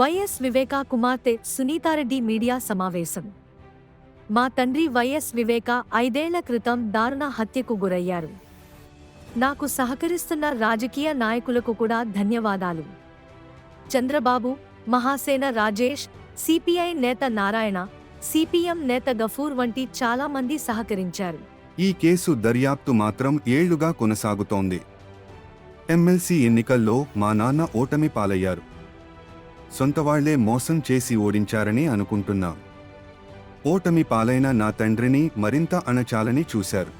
YS Viveka కుమార్తె Sunitha Reddy media సమావేశం. మా తండ్రి వైఎస్ వివేక ఐదేళ్ళ క్రితం దారుణ హత్యకు గురయ్యారు. నాకు సహకరిస్తున్న రాజకీయ నాయకులకు కూడా ధన్యవాదాలు. చంద్రబాబు మహాసేన రాజేష్ సిపిఐ నేత నారాయణ సిపిఎం నేత గఫూర్ వంటి చాలా మంది సహకరించారు. ఈ కేసు దర్యాప్తు మాత్రం ఏళ్ళుగా కొనసాగుతోంది. ఎమ్మెల్సీ ఎన్నికల్లో మా నాన్న ఓటమి పాలయ్యారు. సొంతవాళ్ళే మోసం చేసి ఓడించారని అనుకుంటున్నా. ఓటమి పాలైన నా తండ్రిని మరింత అణచాలని చూశారు.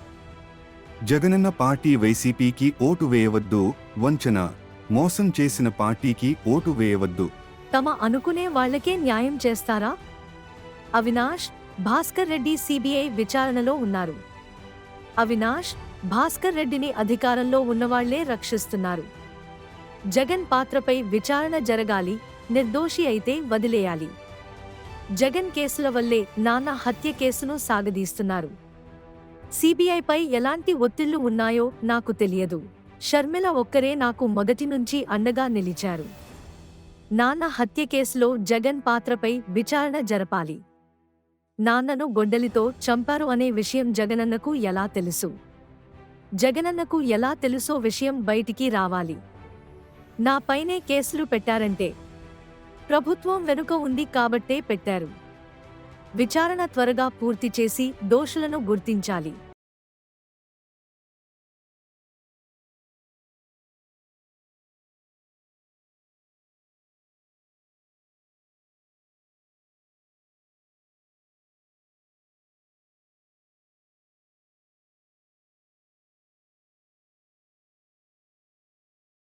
జగనన్న పార్టీ వైసీపీకి ఓటు వేయవద్దు వంచన. మోసం చేసిన పార్టీకి ఓటు వేయవద్దు. తమ అనుకునే వాళ్ళకే న్యాయం చేస్తారా? అవినాష్ భాస్కర్ రెడ్డి సిబిఐ విచారణలో ఉన్నారు. అవినాష్ భాస్కర్ రెడ్డిని అధికారంలో ఉన్నవాళ్ళే రక్షిస్తున్నారు. జగన్ పాత్రపై విచారణ జరగాలి నిర్దోషి అయితే వదిలేయాలి. జగన్ కేసుల వల్లే నాన్న హత్య కేసును సాగదీస్తున్నారు. సిబిఐపై ఎలాంటి ఒత్తిళ్ళు ఉన్నాయో నాకు తెలియదు. షర్మిల ఒక్కరే నాకు మొదటి నుంచి అండగా నిలిచారు. నాన్న హత్య కేసులో జగన్ పాత్రపై విచారణ జరపాలి. నాన్నను గొడ్డలితో చంపారు అనే విషయం జగనన్నకు ఎలా తెలుసు? జగనన్నకు ఎలా తెలుసో విషయం బయటికి రావాలి. నా పైనే కేసులు పెట్టారంటే ప్రభుత్వం వెనుక ఉంది కాబట్టే పెట్టారు. విచారణ త్వరగా పూర్తి చేసి దోషులను గుర్తించాలి.